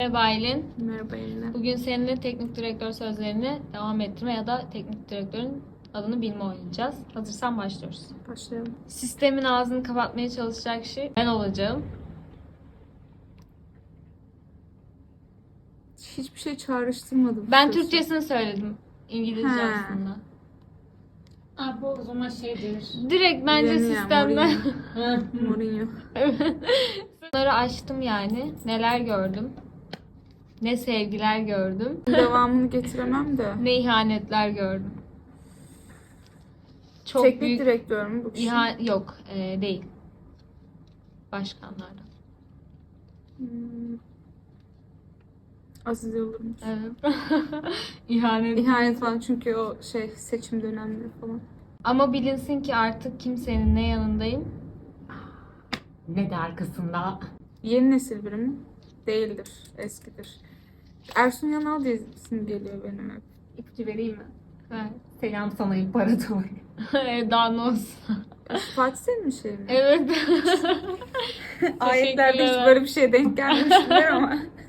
Merhaba Aylin. Merhaba Eline. Bugün seninle teknik direktör sözlerini devam ettirme ya da teknik direktörün adını bilme oynayacağız. Hazırsan başlıyoruz. Başlayalım. Sistemin ağzını kapatmaya çalışacak kişi ben olacağım. Hiçbir şey çağrıştırmadım. Ben Sözü. Türkçesini söyledim. İngilizce He. aslında. Aa, bu o zaman şeydir. Direkt bence Bilemiyorum, sistemden. Mourinho. Bunları açtım yani. Neler gördüm. Ne sevgiler gördüm. Devamını getiremem de. Ne ihanetler gördüm. Çok Teknik büyük direktör mü bu kişi? İha- yok e, değil. Başkanlardan. Hmm. Aziz Yıldırım. Evet. İhanet. İhanet falan çünkü o şey seçim dönemleri falan. Ama bilinsin ki artık kimsenin ne yanındayım. Ne de arkasında. Yeni nesil biri mi? Değildir. Eskidir. Ersun Yanal diye isim geliyor benim hep. İpucu vereyim mi? Evet. Selam sana imparator. Olsun. Fatih Selim mi şey mi? Evet. Ayetlerde hiç böyle bir şeye denk gelmemişler ama.